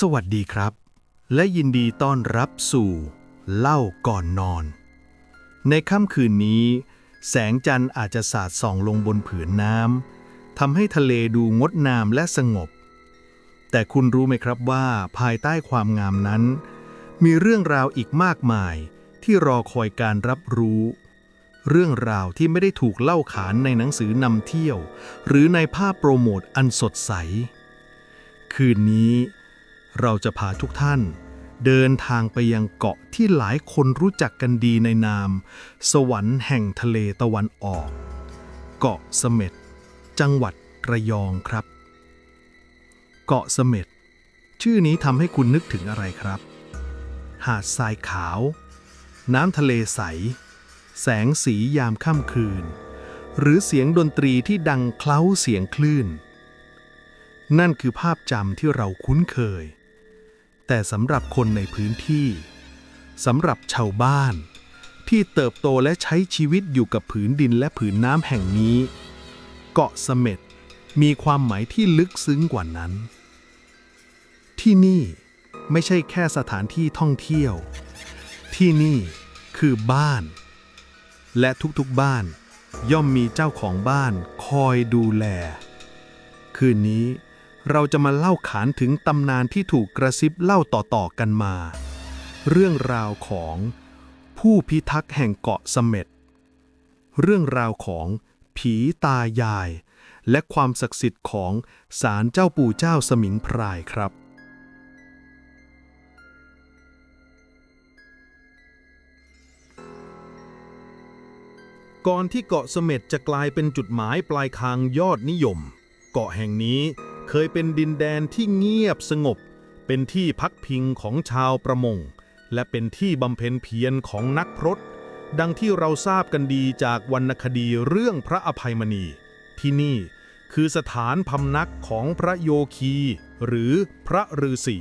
สวัสดีครับ และยินดีต้อนรับสู่ เล่าก่อนนอน ในค่ำคืนนี้ แสงจันทร์อาจจะสาดส่องลงบนผืนน้ำทำให้ทะเลดูงดงามและสงบ แต่คุณรู้ไหมครับว่าภายใต้ความงามนั้น มีเรื่องราวอีกมากมายที่รอคอยการรับรู้ เรื่องราวที่ไม่ได้ถูกเล่าขานในหนังสือนำเที่ยว หรือในภาพโปรโมทอันสดใส คืนนี้ เราจะพาทุกท่าน เดินทางไปยังเกาะที่หลายคนรู้จักกันดีในนาม สวรรค์แห่งทะเลตะวันออก เกาะเสม็ด จังหวัดระยองครับ เกาะเสม็ด ชื่อนี้ทำให้คุณนึกถึงอะไรครับ หาดทรายขาว น้ำทะเลใส แสงสียามค่ำคืน หรือเสียงดนตรีที่ดังเคล้าเสียงคลื่นนั่นคือภาพจำที่เราคุ้นเคย แต่สำหรับคนในพื้นที่ สำหรับชาวบ้าน ที่เติบโตและใช้ชีวิตอยู่กับผืนดินและผืนน้ำแห่งนี้ เกาะเสม็ดมีความหมายที่ลึกซึ้งกว่านั้น ที่นี่ไม่ใช่แค่สถานที่ท่องเที่ยว ที่นี่คือบ้าน และทุกๆบ้านย่อมมีเจ้าของบ้านคอยดูแล คืนนี้ เราจะมาเล่าขานถึงตำนานที่ถูกกระซิบเล่าต่อๆกันมา เรื่องราวของผู้พิทักษ์แห่งเกาะเสม็ด เรื่องราวของผีตายาย และความศักดิ์สิทธิ์ของศาลเจ้าปู่เจ้าสมิงพรายครับ ก่อนที่เกาะเสม็ดจะกลายเป็นจุดหมายปลายทางยอดนิยม เกาะแห่งนี้ เคยเป็นดินแดนที่เงียบสงบ เป็นที่พักพิงของชาวประมง และเป็นที่บำเพ็ญเพียรของนักพรตดังที่เราทราบกันดีจากวรรณคดีเรื่องพระอภัยมณี ที่นี่คือสถานพำนักของพระโยคี หรือพระฤาษี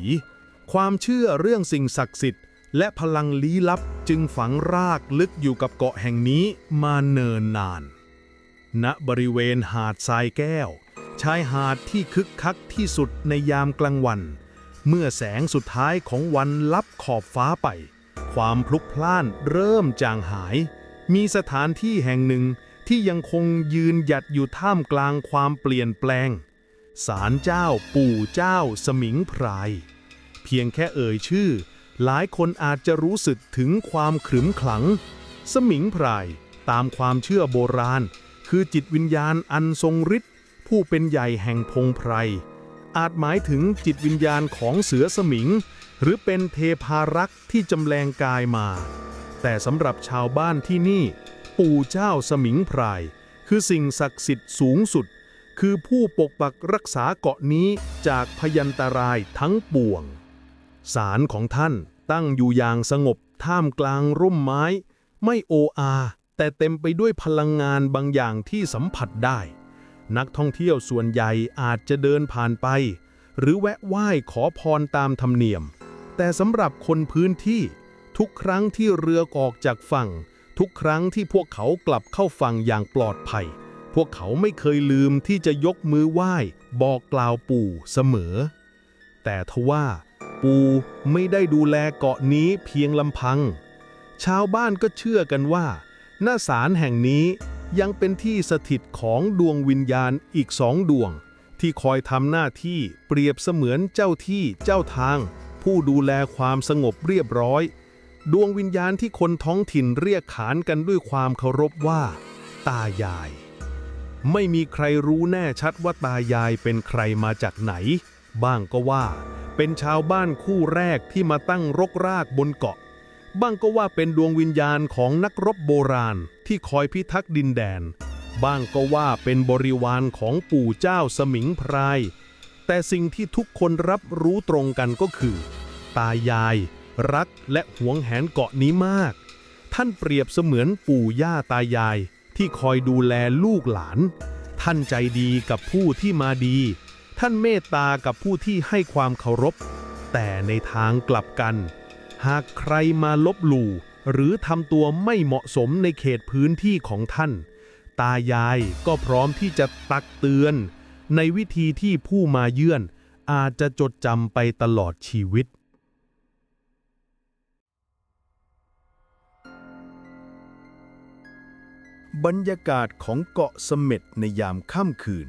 ความเชื่อเรื่องสิ่งศักดิ์สิทธิ์และพลังลี้ลับจึงฝังรากลึกอยู่กับเกาะแห่งนี้มาเนินนาน ณบริเวณหาดทรายแก้ว ชายหาดที่คึกคักที่สุดในยามกลางวัน เมื่อแสงสุดท้ายของวันลับขอบฟ้าไป ความพลุกพล่านเริ่มจางหาย มีสถานที่แห่งหนึ่งที่ยังคงยืนหยัดอยู่ท่ามกลางความเปลี่ยนแปลง ศาลเจ้าปู่เจ้าสมิงพราย เพียงแค่เอ่ยชื่อ หลายคนอาจจะรู้สึกถึงความขรึมขลัง สมิงพรายตามความเชื่อโบราณ คือจิตวิญญาณอันทรงฤทธิ ผู้เป็นใหญ่แห่งพงไพร อาจหมายถึงจิตวิญญาณของเสือสมิง หรือเป็นเทพารักษ์ที่จำแรงกายมา แต่สำหรับชาวบ้านที่นี่ ปู่เจ้าสมิงพราย คือสิ่งศักดิ์สิทธิ์สูงสุด คือผู้ปกปักรักษาเกาะนี้จากพยันตรายทั้งปวงศาลของท่านตั้งอยู่อย่างสงบท่ามกลางร่มไม้ ไม่โออา แต่เต็มไปด้วยพลังงานบางอย่างที่สัมผัสได้ นักท่องเที่ยวส่วนใหญ่อาจจะเดินผ่านไป หรือแวะไหว้ขอพรตามธรรมเนียม แต่สำหรับคนพื้นที่ ทุกครั้งที่เรือออกจากฝั่ง ทุกครั้งที่พวกเขากลับเข้าฝั่งอย่างปลอดภัย พวกเขาไม่เคยลืมที่จะยกมือไหว้ บอกกล่าวปู่เสมอ แต่ทว่า ปู่ไม่ได้ดูแลเกาะนี้เพียงลำพัง ชาวบ้านก็เชื่อกันว่าหน้าศาลแห่งนี้ ยังเป็นที่สถิตของดวงวิญญาณอีกสองดวง ที่คอยทำหน้าที่เปรียบเสมือนเจ้าที่เจ้าทาง ผู้ดูแลความสงบเรียบร้อย ดวงวิญญาณที่คนท้องถิ่นเรียกขานกันด้วยความเคารพว่า ตายาย ไม่มีใครรู้แน่ชัดว่าตายายเป็นใครมาจากไหน บ้างก็ว่า เป็นชาวบ้านคู่แรกที่มาตั้งรกรากบนเกาะ บ้างก็ว่าเป็นดวงวิญญาณของนักรบโบราณ ที่คอยพิทักษ์ดินแดน บ้างก็ว่าเป็นบริวารของปู่เจ้าสมิงพราย แต่สิ่งที่ทุกคนรับรู้ตรงกันก็คือ ตายาย รักและหวงแหนเกาะนี้มาก ท่านเปรียบเสมือนปู่ย่าตายายที่คอยดูแลลูกหลาน ท่านใจดีกับผู้ที่มาดี ท่านเมตตากับผู้ที่ให้ความเคารพ แต่ในทางกลับกัน หากใครมาลบหลู่ หรือทำตัวไม่เหมาะสมในเขตพื้นที่ของท่าน ตายายก็พร้อมที่จะตักเตือน ในวิธีที่ผู้มาเยือน อาจจะจดจำไปตลอดชีวิต บรรยากาศของเกาะเสม็ดในยามค่ำคืน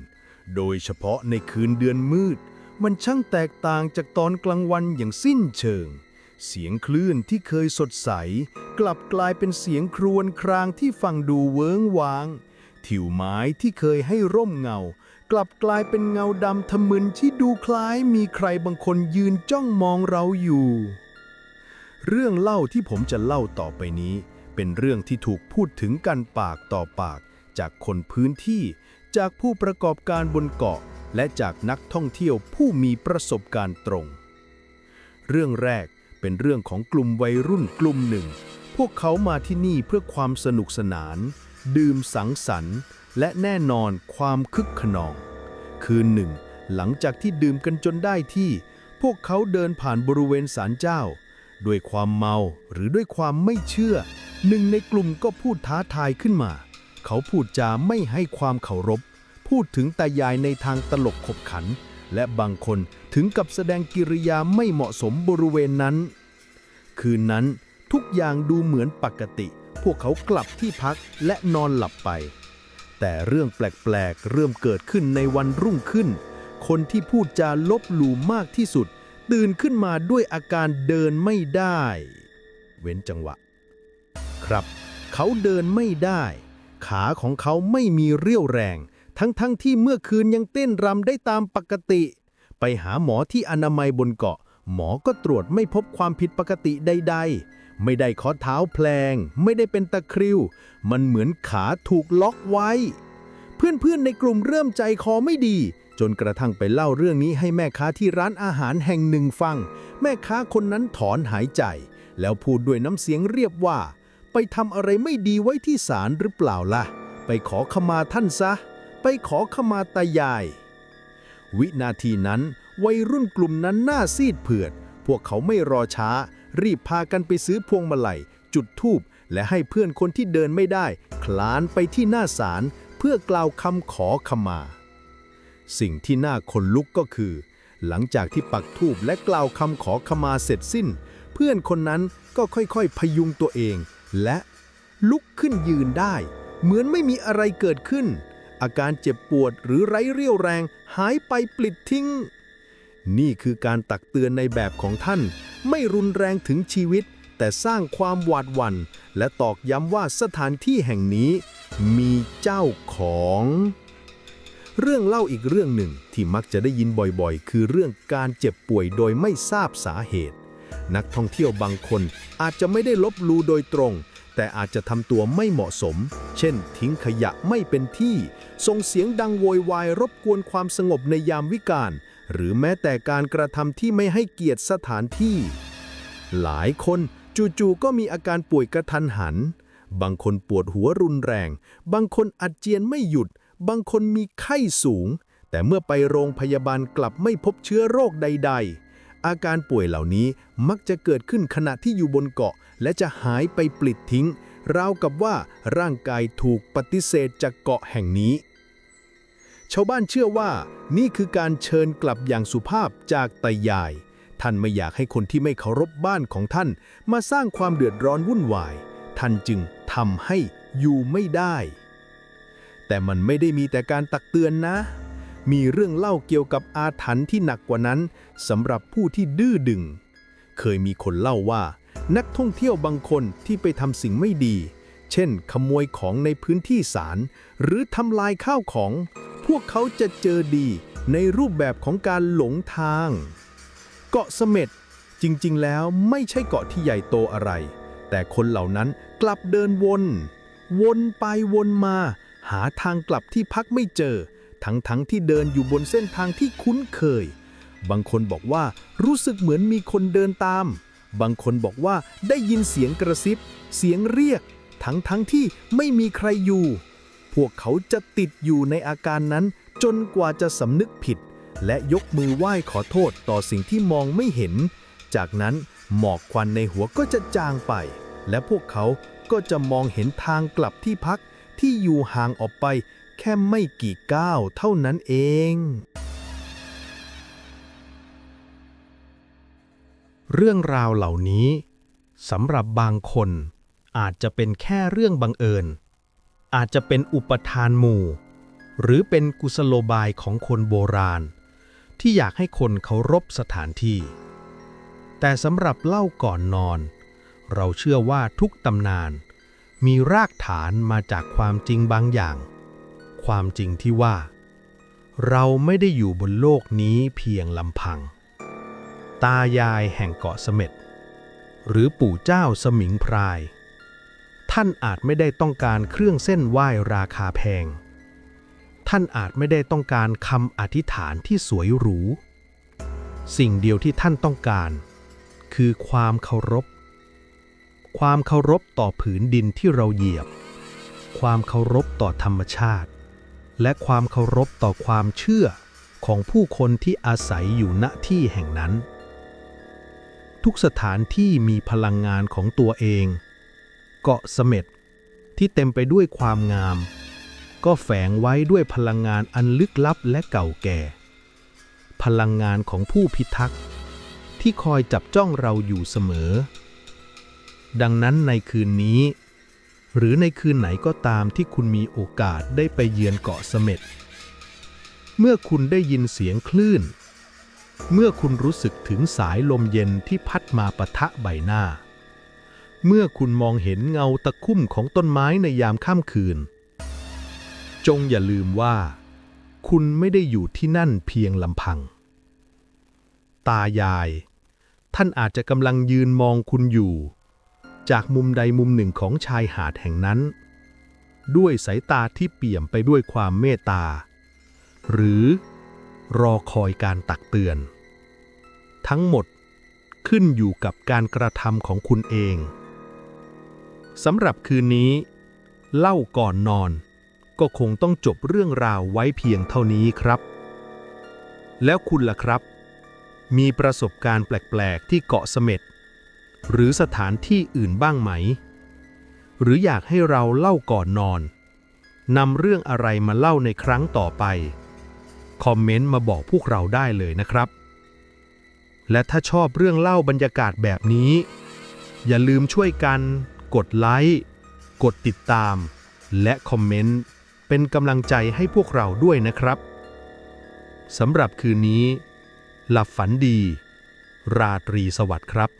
โดยเฉพาะในคืนเดือนมืด มันช่างแตกต่างจากตอนกลางวันอย่างสิ้นเชิง เสียงคลื่นที่เคยสดใส กลับกลายเป็นเสียงครวญครางที่ฟังดูเวิ้งวาง ถิวไม้ที่เคยให้ร่มเงา กลับกลายเป็นเงาดำทะมึนที่ดูคล้ายมีใครบางคนยืนจ้องมองเราอยู่ เรื่องเล่าที่ผมจะเล่าต่อไปนี้ เป็นเรื่องที่ถูกพูดถึงกันปากต่อปาก จากคนพื้นที่ จากผู้ประกอบการบนเกาะ และจากนักท่องเที่ยวผู้มีประสบการณ์ตรง เรื่องแรก เป็นเรื่องของกลุ่มวัยรุ่นกลุ่มหนึ่ง พวกเขามาที่นี่เพื่อความสนุกสนาน ดื่มสังสรรค์ และแน่นอนความคึกขนอง คืนหนึ่ง หลังจากที่ดื่มกันจนได้ที่ พวกเขาเดินผ่านบริเวณศาลเจ้า ด้วยความเมาหรือด้วยความไม่เชื่อ หนึ่งในกลุ่มก็พูดท้าทายขึ้นมา เขาพูดจาไม่ให้ความเคารพ พูดถึงตายายในทางตลกขบขัน และบางคนถึงกับแสดงกิริยาไม่เหมาะสมบริเวณนั้น คืนนั้นทุกอย่างดูเหมือนปกติ พวกเขากลับที่พักและนอนหลับไป แต่เรื่องแปลกๆ เริ่มเกิดขึ้นในวันรุ่งขึ้น คนที่พูดจาลบหลู่มากที่สุด ตื่นขึ้นมาด้วยอาการเดินไม่ได้ เว้นจังหวะ ครับ เขาเดินไม่ได้ ขาของเขาไม่มีเรี่ยวแรง ทั้งๆทที่เมื่อคืนยังเต้นรำได้ตามปกติ ไปหาหมอที่อนามัยบนเกาะ หมอก็ตรวจไม่พบความผิดปกติใด ๆ ไม่ได้ข้อเท้าแพลง ไม่ได้เป็นตะคริว มันเหมือนขาถูกล็อกไว้ เพื่อนๆในกลุ่มเริ่มใจคอไม่ดี จนกระทั่งไปเล่าเรื่องนี้ให้แม่ค้าที่ร้านอาหารแห่งหนึ่งฟัง แม่ค้าคนนั้นถอนหายใจ แล้วพูดด้วยน้ำเสียงเรียบว่า ไปทำอะไรไม่ดีไว้ที่ศาลหรือเปล่าล่ะ ไปขอขมาท่านซะ ไปขอขมาตายาย วินาทีนั้น วัยรุ่นกลุ่มนั้นหน้าซีดเผือด พวกเขาไม่รอช้า รีบพากันไปซื้อพวงมาลัย จุดธูปและให้เพื่อนคนที่เดินไม่ได้ คลานไปที่หน้าศาลเพื่อกล่าวคำขอขมา สิ่งที่น่าขนลุกก็คือ หลังจากที่ปักธูปและกล่าวคำขอขมาเสร็จสิ้น เพื่อนคนนั้นก็ค่อยๆ พยุงตัวเอง และลุกขึ้นยืนได้ เหมือนไม่มีอะไรเกิดขึ้น อาการเจ็บปวดหรือไร้เรี่ยวแรงหายไปปลิดทิ้ง นี่คือการตักเตือนในแบบของท่าน ไม่รุนแรงถึงชีวิต แต่สร้างความหวาดหวัน่น และตอกย้ำว่าสถานที่แห่งนี้ มีเจ้าของ เรื่องเล่าอีกเรื่องหนึ่งที่มักจะได้ยินบ่อยๆ คือเรื่องการเจ็บป่วยโดยไม่ทราบสาเหตุ นักท่องเที่ยวบางคนอาจจะไม่ได้ลบลูโดยตรง แต่อาจจะทำตัวไม่เหมาะสม เช่น ทิ้งขยะไม่เป็นที่ ส่งเสียงดังโวยวายรบกวนความสงบในยามวิกาล หรือแม้แต่การกระทำที่ไม่ให้เกียรติสถานที่ หลายคนจู่ๆก็มีอาการป่วยกระทันหัน บางคนปวดหัวรุนแรง บางคนอาเจียนไม่หยุด บางคนมีไข้สูง แต่เมื่อไปโรงพยาบาลกลับไม่พบเชื้อโรคใด ๆ อาการป่วยเหล่านี้มักจะเกิดขึ้นขณะที่อยู่บนเกาะ และจะหายไปปลิดทิ้ง ราวกับว่าร่างกายถูกปฏิเสธจากเกาะแห่งนี้ ชาวบ้านเชื่อว่า นี่คือการเชิญกลับอย่างสุภาพจากตายาย ท่านไม่อยากให้คนที่ไม่เคารพบ้านของท่าน มาสร้างความเดือดร้อนวุ่นวาย ท่านจึงทำให้อยู่ไม่ได้ แต่มันไม่ได้มีแต่การตักเตือนนะ มีเรื่องเล่าเกี่ยวกับอาถรรพ์ที่หนักกว่านั้นสำหรับผู้ที่ดื้อดึง เคยมีคนเล่าว่า นักท่องเที่ยวบางคนที่ไปทำสิ่งไม่ดี เช่น ขโมยของในพื้นที่ศาลหรือทำลายข้าวของ พวกเขาจะเจอดีในรูปแบบของการหลงทาง เกาะเสม็ดจริงๆ แล้วไม่ใช่เกาะที่ใหญ่โตอะไร แต่คนเหล่านั้นกลับเดินวน วนไปวนมา หาทางกลับที่พักไม่เจอ ทั้งๆทที่เดินอยู่บนเส้นทางที่คุ้นเคย บางคนบอกว่ารู้สึกเหมือนมีคนเดินตาม บางคนบอกว่าได้ยินเสียงกระซิบ เสียงเรียก ทั้งๆทที่ไม่มีใครอยู่ พวกเขาจะติดอยู่ในอาการนั้น จนกว่าจะสำนึกผิด และยกมือไหว้ขอโทษต่อสิ่งที่มองไม่เห็น จากนั้นหมอกควันในหัวก็จะจางไป และพวกเขาก็จะมองเห็นทางกลับที่พักที่อยู่ห่างออกไป แค่ไม่กี่ก้าวเท่านั้นเอง เรื่องราวเหล่านี้สำหรับบางคนอาจจะเป็นแค่เรื่องบังเอิญ อาจจะเป็นอุปทานหมู่ หรือเป็นกุศโลบายของคนโบราณ ที่อยากให้คนเคารพสถานที่ แต่สำหรับเล่าก่อนนอน เราเชื่อว่าทุกตำนาน มีรากฐานมาจากความจริงบางอย่าง ความจริงที่ว่า เราไม่ได้อยู่บนโลกนี้เพียงลำพัง ตายายแห่งเกาะเสม็ดหรือปู่เจ้าสมิงพราย ท่านอาจไม่ได้ต้องการเครื่องเส้นไหว้ราคาแพง ท่านอาจไม่ได้ต้องการคำอธิษฐานที่สวยหรู สิ่งเดียวที่ท่านต้องการ คือความเคารพ ความเคารพต่อผืนดินที่เราเหยียบ ความเคารพต่อธรรมชาติ และความเคารพต่อความเชื่อของผู้คนที่อาศัยอยู่ณที่แห่งนั้น ทุกสถานที่มีพลังงานของตัวเอง เกาะเสม็ดที่เต็มไปด้วยความงาม ก็แฝงไว้ด้วยพลังงานอันลึกลับและเก่าแก่ พลังงานของผู้พิทักษ์ ที่คอยจับจ้องเราอยู่เสมอ ดังนั้นในคืนนี้ หรือในคืนไหนก็ตามที่คุณมีโอกาสได้ไปเยือนเกาะเสม็ด เมื่อคุณได้ยินเสียงคลื่น เมื่อคุณรู้สึกถึงสายลมเย็นที่พัดมาปะทะใบหน้า เมื่อคุณมองเห็นเงาตะคุ่มของต้นไม้ในยามค่ำคืน จงอย่าลืมว่า คุณไม่ได้อยู่ที่นั่นเพียงลำพัง ตายาย ท่านอาจจะกำลังยืนมองคุณอยู่ จากมุมใดมุมหนึ่งของชายหาดแห่งนั้น ด้วยสายตาที่เปี่ยมไปด้วยความเมตตา หรือรอคอยการตักเตือน ทั้งหมดขึ้นอยู่กับการกระทำของคุณเองสำหรับคืนนี้ เล่าก่อนนอน ก็คงต้องจบเรื่องราวไว้เพียงเท่านี้ครับ แล้วคุณล่ะครับ มีประสบการณ์แปลก ๆ ที่เกาะเสม็ด หรือสถานที่อื่นบ้างไหม หรืออยากให้เราเล่าก่อนนอนนำเรื่องอะไรมาเล่าในครั้งต่อไป คอมเมนต์มาบอกพวกเราได้เลยนะครับ และถ้าชอบเรื่องเล่าบรรยากาศแบบนี้ อย่าลืมช่วยกัน กดไลค์กดติดตาม และคอมเมนต์เป็นกำลังใจให้พวกเราด้วยนะครับสำหรับคืนนี้ หลับฝันดี ราตรีสวัสดิ์ครับ